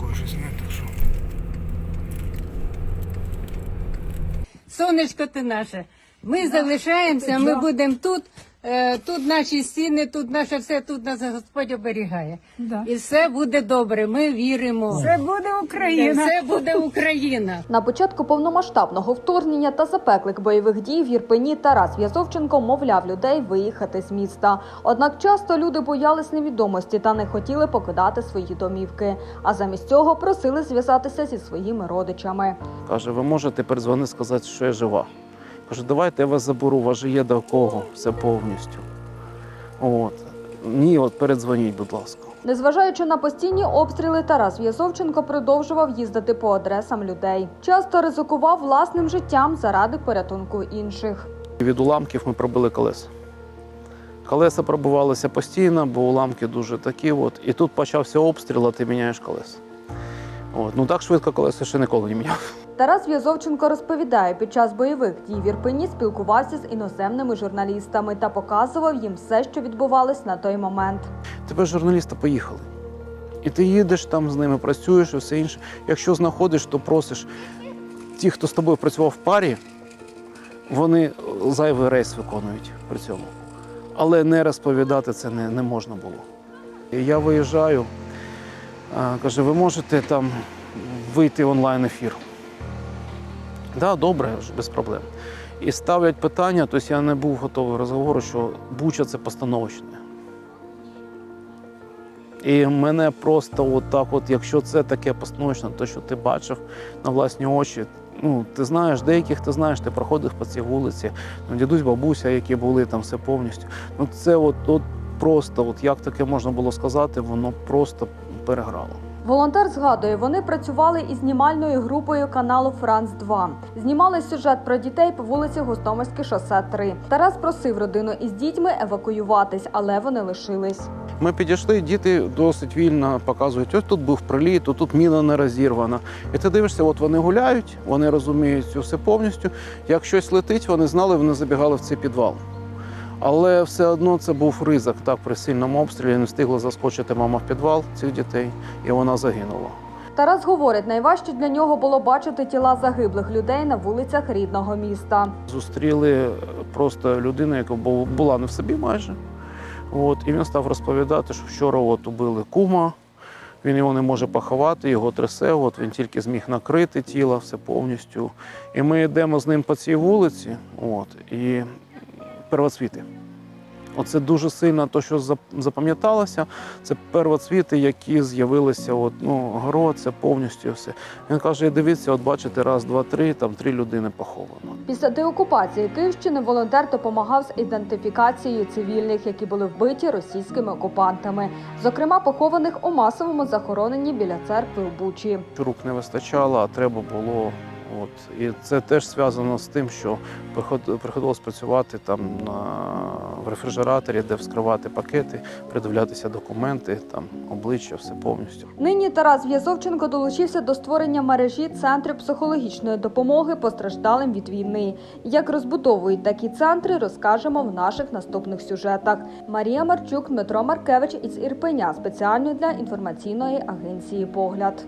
рукою щось не так що. Сонечко ти наше. Ми залишаємося, ми будемо тут. Е, Тут наші стіни, тут наше все, тут нас Господь оберігає. Да. І все буде добре. Ми віримо. Це буде Україна. Все буде Україна. На початку повномасштабного вторгнення та запеклих бойових дій в Єрпені Тарас В'язовченко мовляв людей виїхати з міста. Однак часто люди боялись невідомості та не хотіли покидати свої домівки. А замість цього просили зв'язатися зі своїми родичами. Каже, ви можете передзвонити сказати, що я жива. Каже, давайте я вас заберу, у вас же є до кого все повністю. От. Ні, от передзвоніть, будь ласка. Незважаючи на постійні обстріли, Тарас В'язовченко продовжував їздити по адресам людей. Часто ризикував власним життям заради порятунку інших. Від уламків ми пробили колеса. Колеса пробувалися постійно, бо уламки дуже такі. От. І тут почався обстріл, а ти міняєш колеса. От. Ну так швидко колеса ще ніколи не міняв. Тарас В'язовченко розповідає, під час бойових дій в Ірпені спілкувався з іноземними журналістами та показував їм все, що відбувалось на той момент. Тебе журналісти поїхали. І ти їдеш там з ними, працюєш і все інше. Якщо знаходиш, то просиш. Ті, хто з тобою працював в парі, вони зайвий рейс виконують при цьому. Але не розповідати це не, не можна було. Я виїжджаю, каже, ви можете там вийти в онлайн-ефір. Так, да, добре, без проблем. І ставлять питання, тобто я не був готовий розговору, що Буча це постановочне. І мене просто от так, от, якщо це таке постановочне, то що ти бачив на власні очі. Ну, ти знаєш, деяких ти знаєш, ти проходив по цій вулиці, ну, дідусь, бабуся, які були там все повністю. Ну це от, от просто, от як таке можна було сказати, воно просто переграло. Волонтер згадує, вони працювали із знімальною групою каналу Франц 2 Знімали сюжет про дітей по вулиці Гостомельське шосе 3 Тарас просив родину із дітьми евакуюватись, але вони лишились. Ми підійшли, діти досить вільно показують, ось тут був приліт, тут, міна не розірвана. І ти дивишся, от вони гуляють, вони розуміють все повністю. Як щось летить, вони знали, вони забігали в цей підвал. Але все одно це був ризик. Так, при сильному обстрілі не встигла заскочити мама в підвал цих дітей, і вона загинула. Тарас говорить, найважче для нього було бачити тіла загиблих людей на вулицях рідного міста. Зустріли просто людину, яка була не в собі майже. От, і він став розповідати, що вчора от убили кума, він його не може поховати, його трясе, от він тільки зміг накрити тіло, все повністю. І ми йдемо з ним по цій вулиці, от, і первоцвіти. Оце дуже сильно те, що запам'яталося, це первоцвіти, які з'явилися. От, ну, город, це повністю все. Він каже: дивіться, от бачите, раз, два, три, там три людини поховано. Після деокупації Київщини волонтер допомагав з ідентифікацією цивільних, які були вбиті російськими окупантами, зокрема похованих у масовому захороненні біля церкви у Бучі. Рук не вистачало, а треба було. От. І це теж зв'язано з тим, що приход- приходилось працювати там на, в рефрижераторі, де вскривати пакети, придивлятися документи, там обличчя, все повністю. Нині Тарас В'язовченко долучився до створення мережі центрів психологічної допомоги постраждалим від війни. Як розбудовують такі центри, розкажемо в наших наступних сюжетах. Марія Марчук, Дмитро Маркевич із Ірпеня спеціально для інформаційної агенції Погляд.